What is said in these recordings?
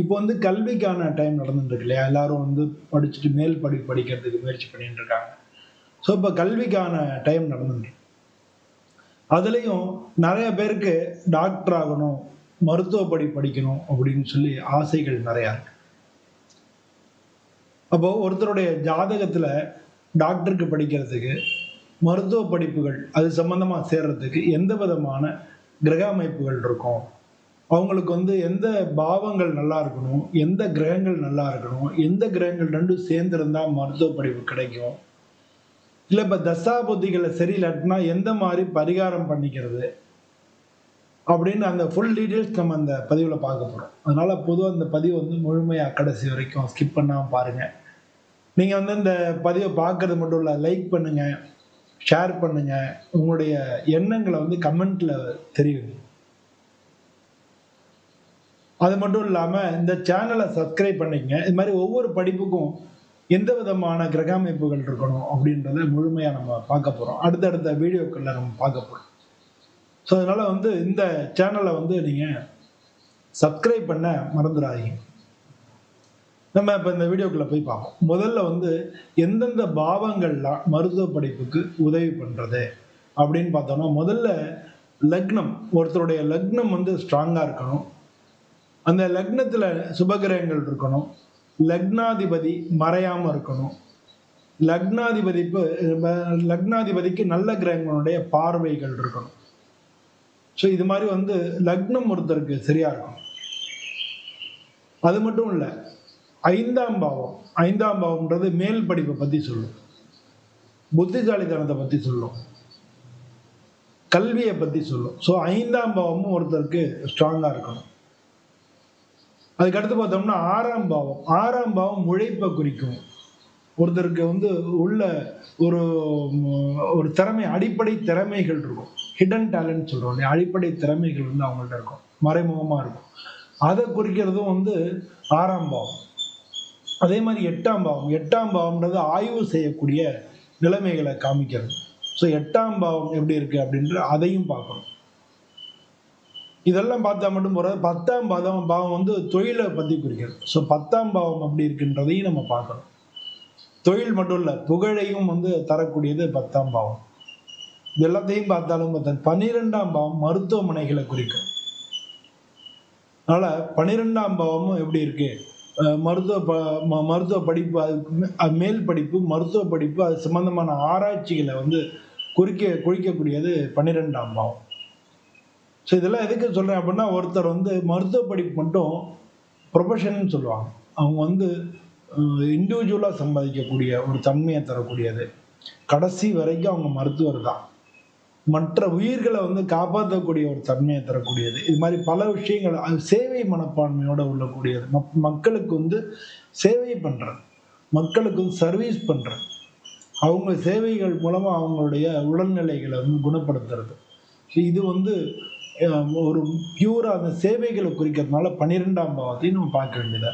இப்போ வந்து கல்விக்கான டைம் நடந்துட்டு இருக்கு இல்லையா? எல்லாரும் வந்து படிச்சுட்டு மேல் படி படிக்கிறதுக்கு முயற்சி பண்ணிட்டு இருக்காங்க. ஸோ இப்போ கல்விக்கான டைம் நடந்துட்டு அதுலேயும் நிறைய பேருக்கு டாக்டர் ஆகணும் மருத்துவ படி படிக்கணும் அப்படின்னு சொல்லி ஆசைகள் நிறையா இருக்கு. அப்போ ஒருத்தருடைய ஜாதகத்தில் டாக்டருக்கு படிக்கிறதுக்கு மருத்துவ படிப்புகள் அது சம்பந்தமாக சேர்றதுக்கு எந்த விதமான கிரக அமைப்புகள் இருக்கும்? அவங்களுக்கு வந்து எந்த பாவங்கள் நல்லா இருக்கணும் எந்த கிரகங்கள் நல்லா இருக்கணும் எந்த கிரகங்கள் ரெண்டும் சேர்ந்திருந்தா மருத்துவ படிப்பு கிடைக்கும். இல்லை இப்போ தசாபுத்திகளை சரியில்லாட்டினா எந்த மாதிரி பரிகாரம் பண்ணிக்கிறது அப்படின்னு அந்த ஃபுல் டீட்டெயில்ஸ் நம்ம அந்த பதிவில் பார்க்க போகிறோம் அதனால பொதுவாக அந்த பதிவு வந்து முழுமையாக கடைசி வரைக்கும் ஸ்கிப் பண்ணாமல் பாருங்கள் நீங்கள் வந்து இந்த பதிவை பார்க்கறது மட்டும் இல்லை லைக் பண்ணுங்கள் ஷேர் பண்ணுங்கள் உங்களுடைய எண்ணங்களை வந்து கமெண்ட்டில் தெரியுங்க அது மட்டும் இல்லாமல் இந்த சேனலை சப்ஸ்கிரைப் பண்ணிக்கங்க இது மாதிரி ஒவ்வொரு படிப்புக்கும் எந்த விதமான கிரக அமைப்புகள் இருக்கணும் அப்படின்றத முழுமையாக நம்ம பார்க்க போகிறோம் அடுத்தடுத்த வீடியோக்களில் நம்ம பார்க்க போகிறோம் ஸோ அதனால் வந்து இந்த சேனலை வந்து நீங்கள் சப்ஸ்கிரைப் பண்ண மறந்துடாதீங்க. நம்ம இப்போ இந்த வீடியோக்குள்ளே போய் பார்ப்போம். முதல்ல வந்து எந்தெந்த பாவங்கள்லாம் மருத்துவ படிப்புக்கு உதவி பண்ணுறது அப்படின்னு பார்த்தோம்னா முதல்ல லக்னம் ஒருத்தருடைய லக்னம் வந்து ஸ்ட்ராங்காக இருக்கணும். அந்த லக்னத்தில் சுபகிரகங்கள் இருக்கணும். லக்னாதிபதி மறையாமல் இருக்கணும். லக்னாதிபதிப்பு லக்னாதிபதிக்கு நல்ல கிரகங்களுடைய பார்வைகள் இருக்கணும். ஸோ இது மாதிரி வந்து லக்னம் ஒருத்தருக்கு சரியா இருக்கும். அது மட்டும் இல்லை ஐந்தாம் பாவம். ஐந்தாம் பாவம்ன்றது மேல் படிப்பை பற்றி சொல்லும். புத்திசாலித்தனத்தை பற்றி சொல்லும். கல்வியை பற்றி சொல்லும். ஸோ ஐந்தாம் பாவமும் ஒருத்தருக்கு ஸ்ட்ராங்காக இருக்கணும். அதுக்கடுத்து பார்த்தோம்னா ஆறாம் பாவம். ஆறாம் பாவம் உழைப்பை குறிக்கும். ஒருத்தருக்கு வந்து உள்ள ஒரு ஒரு திறமை அடிப்படை திறமைகள் இருக்கும். ஹிடன் டேலண்ட் சொல்கிறோம் இல்லையா? அடிப்படை திறமைகள் வந்து அவங்கள்ட்ட இருக்கும். மறைமுகமாக இருக்கும். அதை குறிக்கிறதும் வந்து ஆறாம் பாவம். அதே மாதிரி எட்டாம் பாவம். எட்டாம் பாவம்ன்றது ஆய்வு செய்யக்கூடிய நிலைமைகளை காமிக்கிறது. ஸோ எட்டாம் பாவம் எப்படி இருக்குது அப்படின்ற அதையும் பார்க்கணும். இதெல்லாம் பார்த்தா மட்டும் போகிறது பத்தாம் பாதம் பாவம் வந்து தொழிலை பற்றி குறிக்கிறது. ஸோ பத்தாம் பாவம் அப்படி இருக்குன்றதையும் நம்ம பார்க்கணும். தொழில் மட்டும் இல்லை புகழையும் வந்து தரக்கூடியது பத்தாம் பாவம். இது எல்லாத்தையும் பார்த்தாலும் பார்த்தா பன்னிரெண்டாம் பாவம் மருத்துவமனைகளை குறிக்கும். அதனால பன்னிரெண்டாம் பாவமும் எப்படி இருக்கு? மருத்துவ ப ம- மருத்துவ படிப்பு அதுக்கு மே- அது மேல் படிப்பு மருத்துவ படிப்பு அது சம்பந்தமான ஆராய்ச்சிகளை வந்து குறிக்க குறிக்கக்கூடியது பன்னிரெண்டாம் பாவம். ஸோ இதெல்லாம் எதுக்கு சொல்கிறேன் அப்படின்னா ஒருத்தர் வந்து மருத்துவ படிப்பு மட்டும் ப்ரொஃபஷன் சொல்லுவாங்க. அவங்க வந்து இண்டிவிஜுவலாக சம்பாதிக்கக்கூடிய ஒரு தன்மையை தரக்கூடியது. கடைசி வரைக்கும் அவங்க மருத்துவர் தான். மற்ற உயிர்களை வந்து காப்பாற்றக்கூடிய ஒரு தன்மையை தரக்கூடியது. இது மாதிரி பல விஷயங்கள் அது சேவை மனப்பான்மையோடு உள்ளக்கூடியது. மக் மக்களுக்கு வந்து சேவை பண்ணுறது மக்களுக்கு வந்து சர்வீஸ் பண்ணுறது அவங்க சேவைகள் மூலமாக அவங்களுடைய உடல்நிலைகளை வந்து குணப்படுத்துறது. ஸோ இது வந்து ஒரு பியூரா அந்த சேவைகளை குறிக்கிறதுனால பன்னிரெண்டாம் பாவத்தையும் நம்ம பார்க்க வேண்டியதா?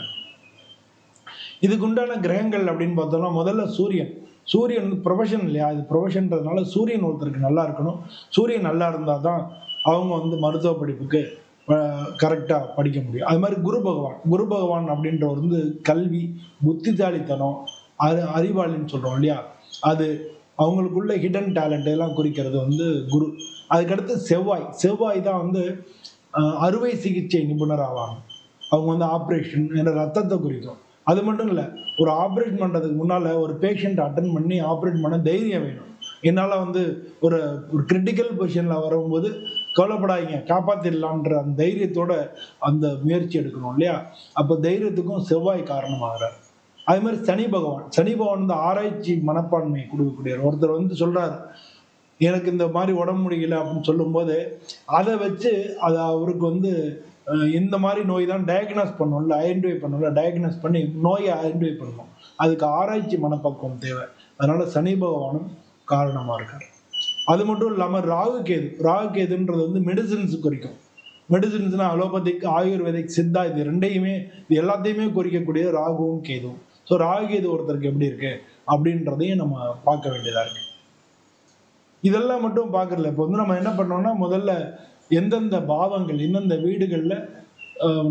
இதுக்கு உண்டான கிரகங்கள் அப்படின்னு பார்த்தோம்னா முதல்ல சூரியன். சூரியன் ப்ரொஃபஷன் இல்லையா? இது ப்ரொஃபஷன்றதுனால சூரியன் ஒருத்தருக்கு நல்லா இருக்கணும். சூரியன் நல்லா இருந்தால் தான் அவங்க வந்து மருத்துவ படிப்புக்கு கரெக்டாக படிக்க முடியும். அது மாதிரி குரு பகவான். குரு பகவான் அப்படின்றவர் வந்து கல்வி புத்திசாலித்தனம் அறி அறிவாளின்னு சொல்கிறோம் இல்லையா? அது அவங்களுக்குள்ள ஹிடன் டேலண்ட் எல்லாம் குறிக்கிறது வந்து குரு. அதுக்கடுத்து செவ்வாய். செவ்வாய் தான் வந்து அறுவை சிகிச்சை நிபுணர் ஆவாங்க. அவங்க வந்து ஆப்ரேஷன் என்ற ரத்தத்தை குறிக்கும். அது மட்டும் இல்லை ஒரு ஆப்ரேட் பண்ணுறதுக்கு முன்னால் ஒரு பேஷண்ட் அட்டன் பண்ணி ஆப்ரேட் பண்ண தைரியம் வேணும். என்னால் வந்து ஒரு ஒரு கிரிட்டிக்கல் பொசிஷனில் வரும்போது கவலைப்படாதீங்க காப்பாற்றிடலான்ற அந்த தைரியத்தோட அந்த முயற்சி எடுக்கணும் இல்லையா? அப்போ தைரியத்துக்கும் செவ்வாய் காரணமாகிறார் அது மாதிரி சனி பகவான். சனி பகவான் வந்து ஆராய்ச்சி மனப்பான்மை கொடுக்கக்கூடியவர். ஒருத்தர் வந்து சொல்கிறார் எனக்கு இந்த மாதிரி உடம்பு முடியல அப்படின்னு சொல்லும்போது அதை வச்சு அதை அவருக்கு வந்து இந்த மாதிரி நோய் தான் டயக்னோஸ் பண்ணணும்ல ஐடென்டிஃபை பண்ணணும்ல டயக்னோஸ் பண்ணி நோயை ஐடென்டிஃபை பண்ணணும் அதுக்கு ஆராய்ச்சி மனப்பக்குவம் தேவை. அதனால சனி பகவானும் காரணமாக இருக்கார். அது மட்டும் இல்லாமல் ராகு கேது. ராகு கேதுன்றது வந்து மெடிசின்ஸ் குறிக்கும். மெடிசின்ஸ்னா அலோபதிக் ஆயுர்வேதிக் சித்தா இது ரெண்டையுமே இது எல்லாத்தையுமே குறிக்கக்கூடிய ராகுவும் கேதுவும். ஸோ ராகு கேது ஒருத்தருக்கு எப்படி இருக்கு? அப்படின்றதையும் நம்ம பார்க்க வேண்டியதாக இருக்குது இதெல்லாம் மட்டும் பார்க்கறல இப்போ வந்து நம்ம என்ன பண்ணோம்னா முதல்ல எந்தெந்த பாவங்கள் எந்தெந்த வீடுகளில்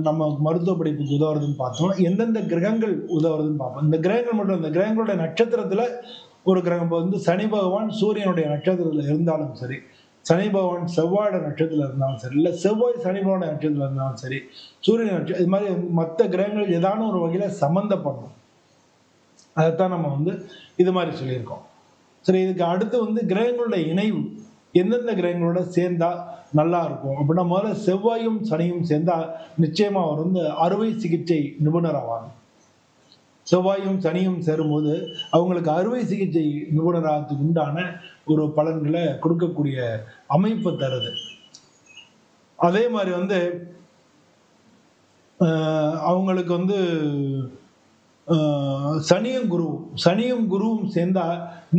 நம்ம மருத்துவ படிப்புக்கு உதவுறதுன்னு பார்த்தோம். எந்தெந்த கிரகங்கள் உதவுறதுன்னு பார்ப்போம். இந்த கிரகங்கள் மட்டும் இந்த கிரகங்களுடைய நட்சத்திரத்தில் ஒரு கிரகம் வந்து சனி பகவான் சூரியனுடைய நட்சத்திரத்தில் இருந்தாலும் சரி சனி பகவான் செவ்வாயோட நட்சத்திரத்தில் இருந்தாலும் சரி இல்லை செவ்வாய் சனி பகவான நட்சத்திரத்தில் இருந்தாலும் சரி சூரியன் நட்சத்திரம் இது மாதிரி மற்ற கிரகங்கள் ஏதான ஒரு வகையில் சம்மந்தப்படணும் அதைத்தான் நம்ம வந்து இது மாதிரி சொல்லியிருக்கோம். சரி இதுக்கு அடுத்து வந்து கிரகங்களோட இணைவு. எந்தெந்த கிரகங்களோட சேர்ந்தா நல்லா இருக்கும்? அப்படின்னா முதல்ல செவ்வாயும் சனியும் சேர்ந்தா நிச்சயமா அவர் வந்து அறுவை சிகிச்சை நிபுணர் ஆவாங்க செவ்வாயும் சனியும் சேரும்போது அவங்களுக்கு அறுவை சிகிச்சை நிபுணராகத்துக்கு உண்டான ஒரு பலன்களை கொடுக்கக்கூடிய அமைப்பு தருது. அதே மாதிரி வந்து அவங்களுக்கு வந்து ஆஹ் சனியும் குருவும் சனியும் குருவும் சேர்ந்தா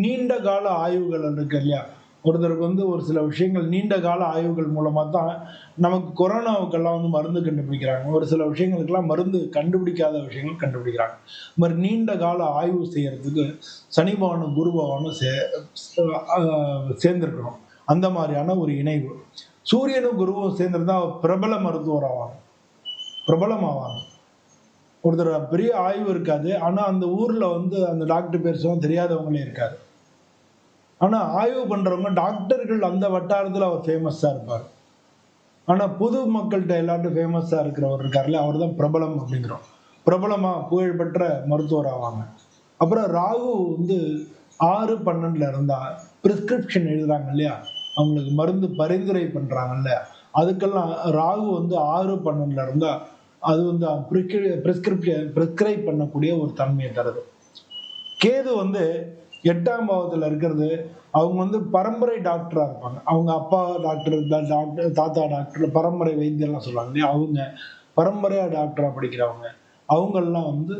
நீண்ட கால ஆய்வுகள் இருக்கு இல்லையா? ஒருத்தருக்கு வந்து ஒரு சில விஷயங்கள் நீண்ட கால ஆய்வுகள் மூலமாக தான் நமக்கு கொரோனாவுக்கெல்லாம் வந்து மருந்து கண்டுபிடிக்கிறாங்க. ஒரு சில விஷயங்களுக்கெல்லாம் மருந்து கண்டுபிடிக்காத விஷயங்கள் கண்டுபிடிக்கிறாங்க. இது மாதிரி நீண்ட கால ஆய்வு செய்யறதுக்கு சனி பகவானும் குரு சே சேர்ந்துருக்கணும். அந்த மாதிரியான ஒரு இணைவு. சூரியனும் குருவும் சேர்ந்துருந்தா பிரபல மருத்துவர் ஆவாங்க பிரபலம் ஆவாங்க ஒருத்தர் பெரிய ஆய்வு இருக்காது. ஆனால் அந்த ஊரில் வந்து அந்த டாக்டர் பேர் சொல்ல தெரியாதவங்களே இருக்காரு. ஆனால் ஆய்வு பண்ணுறவங்க டாக்டர்கள் அந்த வட்டாரத்தில் அவர் ஃபேமஸாக இருப்பார். ஆனால் பொது மக்கள்கிட்ட எல்லார்ட்டும் ஃபேமஸாக இருக்கிறவர் இருக்கார்ல அவர் தான் பிரபலம் அப்படிங்கிறோம். பிரபலமாக புகழ்பெற்ற மருத்துவர் ஆவாங்க. அப்புறம் ராகு வந்து ஆறு பன்னெண்டில் இருந்தால் ப்ரிஸ்கிரிப்ஷன் எழுதுறாங்க இல்லையா? அவங்களுக்கு மருந்து பரிந்துரை பண்றாங்கல்ல அதுக்கெல்லாம் ராகு வந்து ஆறு பன்னெண்டில் இருந்தால் அது வந்து ப்ரிஸ்கிரிப்ஷன் ப்ரிஸ்கிரைப் பண்ணக்கூடிய ஒரு தன்மையை தருது. கேது வந்து எட்டாம் பாவத்தில் இருக்கிறது அவங்க வந்து பரம்பரை டாக்டராக இருப்பாங்க. அவங்க அப்பா டாக்டர் டாக்டர் தாத்தா டாக்டர் பரம்பரை வைத்தியம்லாம் சொல்லுவாங்க இல்லையா? அவங்க பரம்பரையாக டாக்டராக படிக்கிறவங்க. அவங்கெல்லாம் வந்து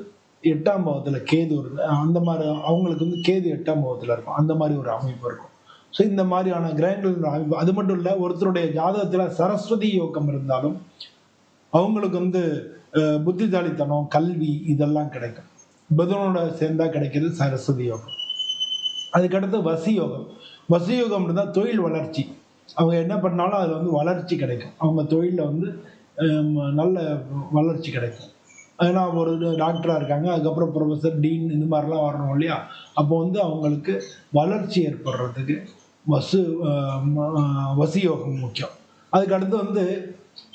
எட்டாம் பாவத்தில் கேது ஒரு அந்த மாதிரி அவங்களுக்கு வந்து கேது எட்டாம் பாவத்தில் இருக்கும். அந்த மாதிரி ஒரு அமைப்பு இருக்கும். ஸோ இந்த மாதிரியான கிரகங்கள் அமைப்பு அது மட்டும் இல்லை ஒருத்தருடைய ஜாதகத்தில் சரஸ்வதி யோகம் இருந்தாலும் அவங்களுக்கு வந்து புத்திசாலித்தனம் கல்வி இதெல்லாம் கிடைக்கும். புதனோட சேர்ந்தா கிடைக்கிறது சரஸ்வதி யோகம். அதுக்கடுத்து வசி யோகம் வசி யோகம் தான் தொழில் வளர்ச்சி. அவங்க என்ன பண்ணாலும் அதில் வந்து வளர்ச்சி கிடைக்கும். அவங்க தொழிலில் வந்து நல்ல வளர்ச்சி கிடைக்கும். ஏன்னா ஒரு டாக்டராக இருக்காங்க. அதுக்கப்புறம் ப்ரொஃபஸர் டீன் இந்த மாதிரிலாம் வரணும் இல்லையா? அப்போ வந்து அவங்களுக்கு வளர்ச்சி ஏற்படுறதுக்கு வசு வசி யோகம் முக்கியம். அதுக்கடுத்து வந்து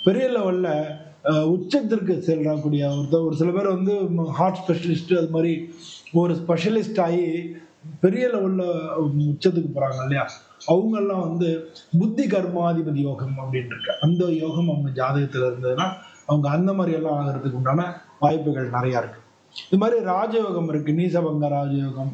பெரிய லெவலில் உச்சத்திற்கு செல்லக்கூடிய ஒருத்தர் ஒரு சில பேர் வந்து ஹார்ட் ஸ்பெஷலிஸ்ட் அது மாதிரி ஒரு ஸ்பெஷலிஸ்ட் ஆகி பெரிய லெவலில் உச்சத்துக்கு போகிறாங்க இல்லையா? அவங்கெல்லாம் வந்து புத்தி கர்மாதிபதி யோகம் அப்படின்னு இருக்கு. அந்த யோகம் அவங்க ஜாதகத்தில் இருந்ததுன்னா அவங்க அந்த மாதிரி எல்லாம் ஆகிறதுக்கு உண்டான வாய்ப்புகள் நிறையா இருக்கு. இது மாதிரி ராஜயோகம் இருக்கு. நீசபங்க ராஜயோகம்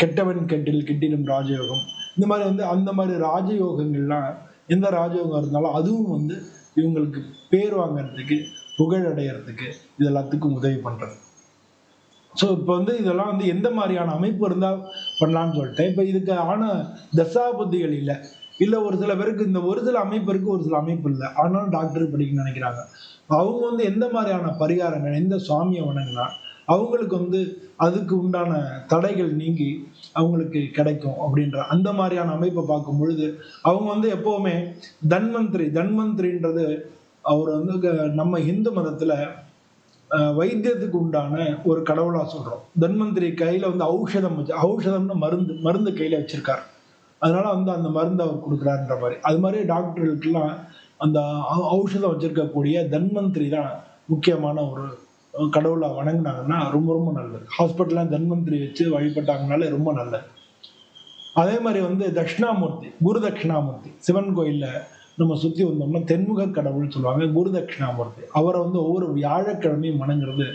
கெட்டவன் கெட்டில் கெட்டிலும் ராஜயோகம். இந்த மாதிரி வந்து அந்த மாதிரி ராஜயோகங்கள்லாம் எந்த ராஜயோகம் இருந்தாலும் அதுவும் வந்து இவங்களுக்கு பேர் வாங்குறதுக்கு புகழ் அடையிறதுக்கு இது எல்லாத்துக்கும் உதவி பண்றது. ஸோ இப்போ வந்து இதெல்லாம் வந்து எந்த மாதிரியான அமைப்பு இருந்தால் பண்ணலான்னு சொல்லிட்டேன் இப்போ இதுக்கு ஆன தசா இல்லை இல்லை ஒரு சில பேருக்கு இந்த ஒரு சில அமைப்பு இருக்கு ஒரு சில அமைப்பு இல்லை. ஆனாலும் டாக்டர் படிக்க நினைக்கிறாங்க. அவங்க வந்து எந்த மாதிரியான பரிகாரங்கள் எந்த சுவாமியை வணங்கினா அவங்களுக்கு வந்து அதுக்கு உண்டான தடைகள் நீங்கி அவங்களுக்கு கிடைக்கும் அப்படின்ற அந்த மாதிரியான அமைப்பை பார்க்கும் பொழுது அவங்க வந்து எப்போவுமே தன்வந்திரி தன்வந்திரின்றது அவர் வந்து க- நம்ம இந்து மதத்துல வைத்தியத்துக்கு உண்டான ஒரு கடவுளா சொல்றோம். தன்வந்திரி கையில வந்து ஔஷதம் வச்சு ஔஷதம்னு மருந்து மருந்து கையில வச்சிருக்காரு. அதனால வந்து அந்த மருந்து அவர் கொடுக்குறாருன்ற மாதிரி. அது மாதிரி டாக்டர்களுக்கெல்லாம் அந்த ஔஷதம் வச்சிருக்கக்கூடிய தன்வந்திரி தான் முக்கியமான ஒரு கடவுளை வணங்குனாங்கன்னா ரொம்ப ரொம்ப நல்லது. ஹாஸ்பிட்டல்லாம் தன்வந்திரி வச்சு வழிபட்டாங்கனாலே ரொம்ப நல்லது. அதே மாதிரி வந்து தட்சிணாமூர்த்தி குரு தட்சிணாமூர்த்தி சிவன் கோயில்ல நம்ம சுத்தி வந்தோம்னா தென்முக கடவுள் சொல்லுவாங்க குரு தட்சிணாமூர்த்தி. அவரை வந்து ஒவ்வொரு வியாழக்கிழமையும் வணங்குறது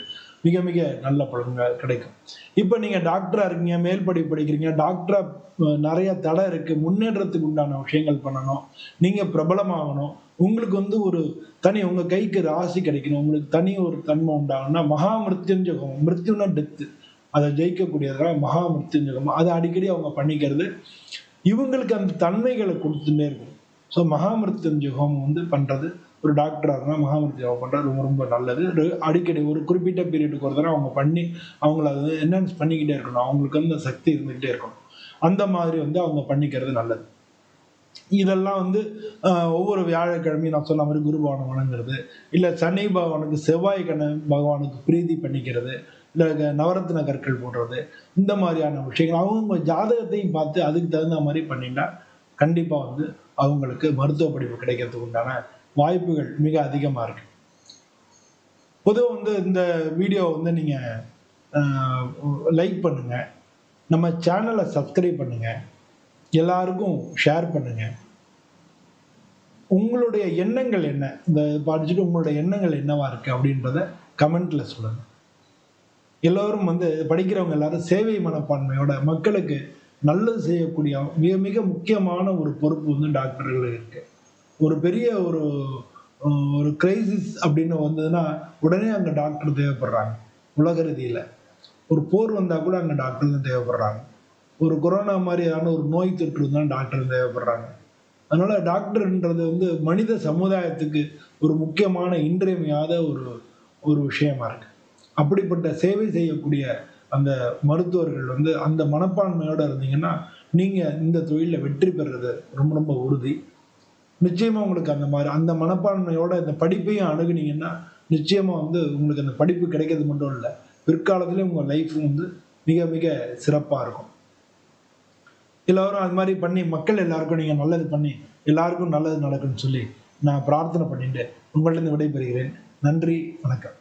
மிக மிக நல்ல பலன்கள் கிடைக்கும். இப்போ நீங்கள் டாக்டராக இருக்கீங்க மேல்படி படிக்கிறீங்க டாக்டராக நிறைய தடை இருக்குது முன்னேற்றத்துக்கு உண்டான விஷயங்கள் பண்ணணும். நீங்கள் பிரபலமாகணும். உங்களுக்கு வந்து ஒரு தனி உங்கள் கைக்கு ராசி கிடைக்கணும். உங்களுக்கு தனி ஒரு தன்மை உண்டாகணும்னா மகா மிருத்யுஞ்சகம் மிருத்யுனா டெத்து அதை ஜெயிக்கக்கூடியதுதான் மகா மிருத்யுஞ்சகம் அதை அடிக்கடி அவங்க பண்ணிக்கிறது. இவங்களுக்கு அந்த தன்மைகளை கொடுத்துட்டே இருக்கும். ஸோ மகாமிருத்யுஞ்சய ஹோமம் வந்து பண்ணுறது ஒரு டாக்டராக இருந்தால் மகாமதி ஹோமம் பண்ணுறது ரொம்ப ரொம்ப நல்லது. ஒரு அடிக்கடி ஒரு குறிப்பிட்ட பீரியடுக்கு ஒரு தடவை அவங்க பண்ணி அவங்கள அதை என்ஹான்ஸ் பண்ணிக்கிட்டே இருக்கணும். அவங்களுக்கு வந்து அந்த சக்தி இருந்துக்கிட்டே இருக்கணும். அந்த மாதிரி வந்து அவங்க பண்ணிக்கிறது நல்லது. இதெல்லாம் வந்து ஒவ்வொரு வியாழக்கிழமையும் நான் சொன்ன மாதிரி குரு பகவானை வணங்குறது இல்லை சனி பகவானுக்கு செவ்வாய் கண்ண பகவானுக்கு பிரீதி பண்ணிக்கிறது இல்லை நவரத்ன கற்கள் போடுறது இந்த மாதிரியான விஷயங்கள். அவங்க ஜாதகத்தையும் பார்த்து அதுக்கு தகுந்த மாதிரி பண்ணிட்டா கண்டிப்பாக வந்து அவங்களுக்கு மருத்துவ படிப்பு கிடைக்கிறதுக்கு உண்டான வாய்ப்புகள் மிக அதிகமாக இருக்கு. பொதுவாக வந்து இந்த வீடியோ வந்து நீங்கள் லைக் பண்ணுங்கள் நம்ம சேனலை சப்ஸ்கிரைப் பண்ணுங்கள் எல்லாருக்கும் ஷேர் பண்ணுங்கள் உங்களுடைய எண்ணங்கள் என்ன? இந்த படிச்சுட்டு உங்களுடைய எண்ணங்கள் என்னவா இருக்குது அப்படின்றத கமெண்ட்ல சொல்லுங்கள் எல்லோரும் வந்து படிக்கிறவங்க எல்லாரும் சேவை மனப்பான்மையோட மக்களுக்கு நல்லது செய்யக்கூடிய மிக மிக முக்கியமான ஒரு பொறுப்பு வந்து டாக்டர்கள் இருக்குது ஒரு பெரிய ஒரு ஒரு கிரைசிஸ் அப்படின்னு வந்ததுன்னா உடனே அங்கே டாக்டர் தேவைப்படுறாங்க. உலக ரீதியில். ஒரு போர் வந்தால் கூட அங்கே டாக்டர் தான் தேவைப்படுறாங்க. ஒரு கொரோனா மாதிரியான ஒரு நோய் தொற்று இருந்தால் டாக்டர் தேவைப்படுறாங்க. அதனால டாக்டர்ன்றது வந்து மனித சமுதாயத்துக்கு ஒரு முக்கியமான இன்றியமையாத ஒரு ஒரு விஷயமா இருக்கு. அப்படிப்பட்ட சேவை செய்யக்கூடிய அந்த மருத்துவர்கள் வந்து அந்த மனப்பான்மையோடு இருந்தீங்கன்னா நீங்கள் இந்த தொழிலில் வெற்றி பெறுறது ரொம்ப ரொம்ப உறுதி. நிச்சயமா உங்களுக்கு அந்த மாதிரி அந்த மனப்பான்மையோட இந்த படிப்பையும் அணுகுனீங்கன்னா நிச்சயமா வந்து உங்களுக்கு அந்த படிப்பு கிடைக்கிறது மட்டும் இல்லை பிற்காலத்துலேயும் உங்க லைஃப் வந்து மிக மிக சிறப்பா இருக்கும். எல்லாரும் அது மாதிரி பண்ணி மக்கள் எல்லாருக்கும் நீங்க நல்லது பண்ணி எல்லாருக்கும் நல்லது நடக்கும்னு சொல்லி நான் பிரார்த்தனை பண்ணிட்டு உங்களிடம் விடைபெறுகிறேன். நன்றி வணக்கம்.